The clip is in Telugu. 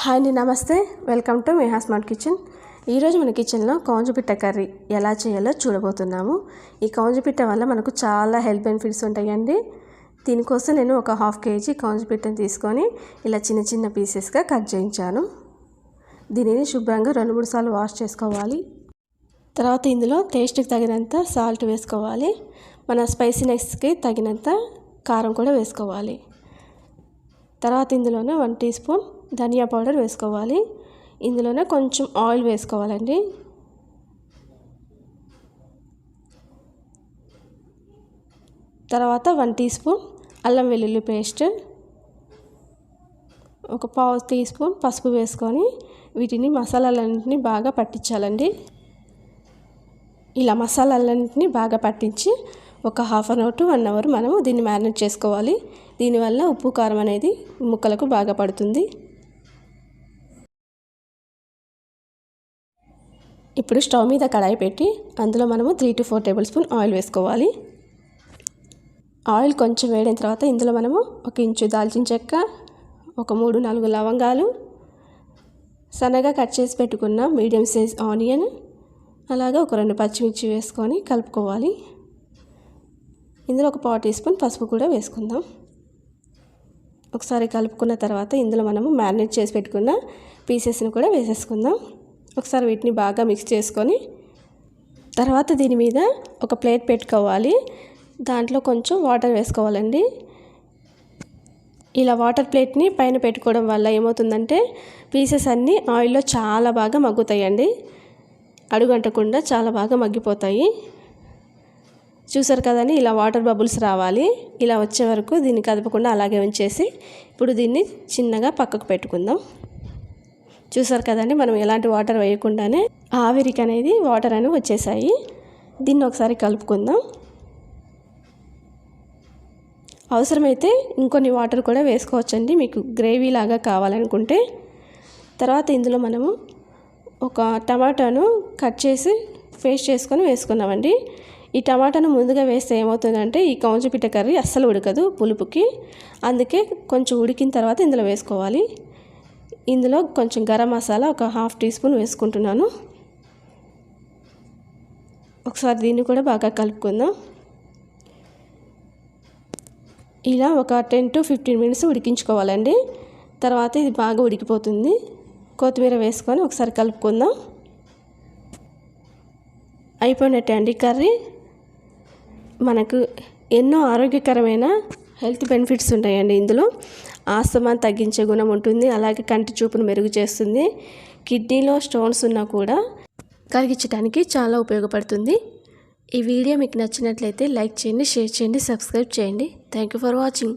హాయ్ అండి నమస్తే. వెల్కమ్ టు మీ హాస్మార్ట్ కిచెన్. ఈరోజు మన కిచెన్లో కౌంజుపిట్ట కర్రీ ఎలా చేయాలో చూడబోతున్నాము. ఈ కౌంజుపిట్ట వల్ల మనకు చాలా హెల్త్ బెనిఫిట్స్ ఉంటాయండి. దీనికోసం నేను ఒక హాఫ్ కేజీ కౌంజుపిట్టను తీసుకొని ఇలా చిన్న చిన్న పీసెస్గా కట్ చేయించాను. దీనిని శుభ్రంగా రెండు మూడు సార్లు వాష్ చేసుకోవాలి. తర్వాత ఇందులో టేస్ట్కి తగినంత సాల్ట్ వేసుకోవాలి. మన స్పైసీనెస్కి తగినంత కారం కూడా వేసుకోవాలి. తర్వాత ఇందులోనే వన్ టీ స్పూన్ ధనియా పౌడర్ వేసుకోవాలి. ఇందులోనే కొంచెం ఆయిల్ వేసుకోవాలండి. తర్వాత వన్ టీ స్పూన్ అల్లం వెల్లుల్లి పేస్ట్ ఒక పావు టీ స్పూన్ పసుపు వేసుకొని వీటిని మసాలాలన్నింటినీ బాగా పట్టించాలండి. ఇలా మసాలాలన్నింటినీ బాగా పట్టించి ఒక half an hour to one hour మనము దీన్ని మ్యారినేట్ చేసుకోవాలి. దీనివల్ల ఉప్పు కారం అనేది ముక్కలకు బాగా పడుతుంది. ఇప్పుడు స్టవ్ మీద కడాయి పెట్టి అందులో మనము three to four tablespoon oil వేసుకోవాలి. ఆయిల్ కొంచెం వేడిన తర్వాత ఇందులో మనము ఒక ఇంచు దాల్చిన చెక్క ఒక మూడు నాలుగు లవంగాలు సన్నగా కట్ చేసి పెట్టుకున్న మీడియం సైజ్ ఆనియన్ అలాగే ఒక రెండు పచ్చిమిర్చి వేసుకొని కలుపుకోవాలి. ఇందులో ఒక పావు టీ స్పూన్ పసుపు కూడా వేసుకుందాం. ఒకసారి కలుపుకున్న తర్వాత ఇందులో మనము మ్యారినేట్ చేసి పెట్టుకున్న పీసెస్ని కూడా వేసేసుకుందాం. ఒకసారి వీటిని బాగా మిక్స్ చేసుకొని తర్వాత దీని మీద ఒక ప్లేట్ పెట్టుకోవాలి. దాంట్లో కొంచెం వాటర్ వేసుకోవాలండి. ఇలా వాటర్ ప్లేట్ని పైన పెట్టుకోవడం వల్ల ఏమవుతుందంటే పీసెస్ అన్నీ ఆయిల్లో చాలా బాగా మగ్గుతాయండి. అడుగంటకుండా చాలా బాగా మగ్గిపోతాయి. చూసారు కదండి ఇలా వాటర్ బబుల్స్ రావాలి. ఇలా వచ్చే వరకు దీన్ని కదపకుండా అలాగే ఉంచేసి ఇప్పుడు దీన్ని చిన్నగా పక్కకు పెట్టుకుందాం. చూసారు కదండి మనం ఎలాంటి వాటర్ వేయకుండానే ఆవిరికి అనేది వాటర్ అని వచ్చేసాయి. దీన్ని ఒకసారి కలుపుకుందాం. అవసరమైతే ఇంకొన్ని వాటర్ కూడా వేసుకోవచ్చండి. మీకు గ్రేవీ లాగా కావాలనుకుంటే. తర్వాత ఇందులో మనము ఒక టమాటాను కట్ చేసి పేస్ట్ చేసుకొని వేసుకున్నామండి. ఈ టమాటాను ముందుగా వేస్తే ఏమవుతుందంటే ఈ కౌంజపిట్ట కర్రీ అస్సలు ఉడకదు పులుపుకి. అందుకే కొంచెం ఉడికిన తర్వాత ఇందులో వేసుకోవాలి. ఇందులో కొంచెం గరం మసాలా ఒక హాఫ్ టీ స్పూన్ వేసుకుంటున్నాను. ఒకసారి దీన్ని కూడా బాగా కలుపుకుందాం. ఇలా ఒక టెన్ టు ఫిఫ్టీన్ మినిట్స్ ఉడికించుకోవాలండి. తర్వాత ఇది బాగా ఉడికిపోతుంది. కొత్తిమీర వేసుకొని ఒకసారి కలుపుకుందాం. అయిపోయినట్టే అండి కర్రీ. మనకు ఎన్నో ఆరోగ్యకరమైన హెల్త్ బెనిఫిట్స్ ఉంటాయండి ఇందులో. ఆస్తమా తగ్గించే గుణం ఉంటుంది. అలాగే కంటి చూపును మెరుగు చేస్తుంది. కిడ్నీలో స్టోన్స్ ఉన్నా కూడా కరిగించడానికి చాలా ఉపయోగపడుతుంది. ఈ వీడియో మీకు నచ్చినట్లయితే లైక్ చేయండి షేర్ చేయండి సబ్స్క్రైబ్ చేయండి. Thank you for watching.